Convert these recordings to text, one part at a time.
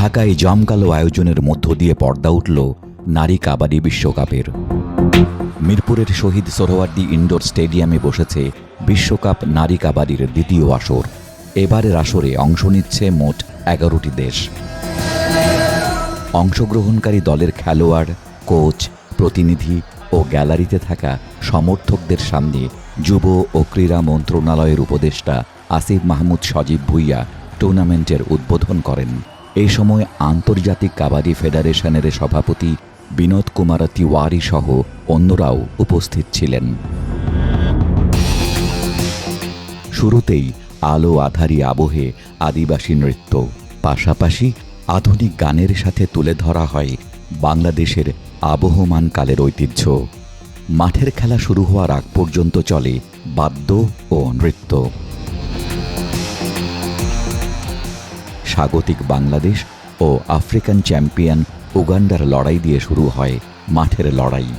ঢাকায় জমকালো আয়োজনের মধ্য দিয়ে পর্দা উঠল নারী কাবাডি বিশ্বকাপের। মিরপুরের শহীদ সোহরাওয়ার্দী ইনডোর স্টেডিয়ামে বসেছে বিশ্বকাপ নারী কাবাডির দ্বিতীয় আসর। এবারের আসরে অংশ নিচ্ছে মোট এগারোটি দেশ। অংশগ্রহণকারী দলের খেলোয়াড়, কোচ, প্রতিনিধি ও গ্যালারিতে থাকা সমর্থকদের সামনে যুব ও ক্রীড়া মন্ত্রণালয়ের উপদেষ্টা আসিফ মাহমুদ সজীব ভুইয়া টুর্নামেন্টের উদ্বোধন করেন। এই সময় আন্তর্জাতিক কাবাডি ফেডারেশনের সভাপতি বিনোদ কুমার তিওয়ারি সহ অন্যরাও উপস্থিত ছিলেন। শুরুতেই আলো আধারি আবহে আদিবাসী নৃত্য, পাশাপাশি আধুনিক গানের সাথে তুলে ধরা হয় বাংলাদেশের আবহমান কালের ঐতিহ্য। মাঠের খেলা শুরু হওয়ার আগ পর্যন্ত চলে বাদ্য ও নৃত্য। স্বাগতিক বাংলাদেশ ও আফ্রিকান চ্যাম্পিয়ন উগান্ডার লড়াই দিয়ে শুরু হয় মাঠের লড়াই।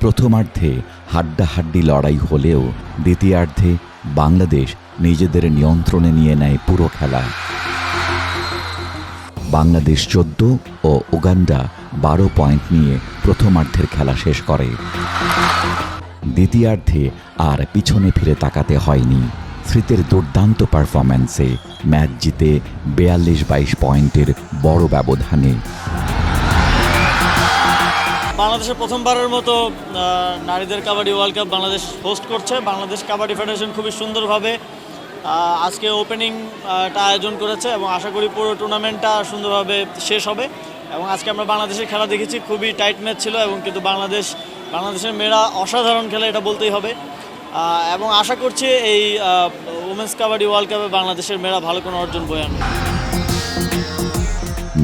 প্রথমার্ধে হাড্ডাহাড্ডি লড়াই হলেও দ্বিতীয়ার্ধে বাংলাদেশ নিজেদের নিয়ন্ত্রণে নিয়ে নেয় পুরো খেলা। বাংলাদেশ চোদ্দ ও উগান্ডা বারো পয়েন্ট নিয়ে প্রথমার্ধের খেলা শেষ করে। দ্বিতীয়ার্ধে আর পিছনে ফিরে তাকাতে হয়নি। স্মৃতির দুর্দান্ত পারফরম্যান্সে ম্যাচ জিতে বেয়াল্লিশ বাইশ পয়েন্টের বড় ব্যবধানে। বাংলাদেশের প্রথমবারের মতো নারীদের kabaddi world cup Bangladesh host করছে। বাংলাদেশ কাবাডি ফেডারেশন খুবই সুন্দরভাবে আজকে ওপেনিংটা আয়োজন করেছে এবং আশা করি পুরো টুর্নামেন্টটা সুন্দরভাবে শেষ হবে। এবং আজকে আমরা বাংলাদেশের খেলা দেখেছি, খুবই টাইট ম্যাচ ছিল এবং কিন্তু বাংলাদেশ, বাংলাদেশের মেয়েরা অসাধারণ খেলে এটা বলতেই হবে। এবং আশা করছি এই উমেন্স কাবাডি ওয়ার্ল্ড কাপে বাংলাদেশের মেয়েরা ভালো কোনো অর্জন বয়ে আনবে।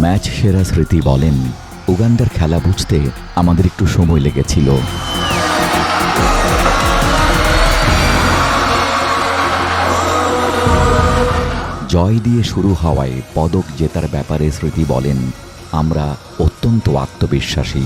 ম্যাচ সেরা স্মৃতি বলেন, উগান্ডার খেলা বুঝতে আমাদের একটু সময় লেগেছিল। জয় দিয়ে শুরু হওয়ায় পদক জেতার ব্যাপারে স্মৃতি বলেন, আমরা অত্যন্ত আত্মবিশ্বাসী।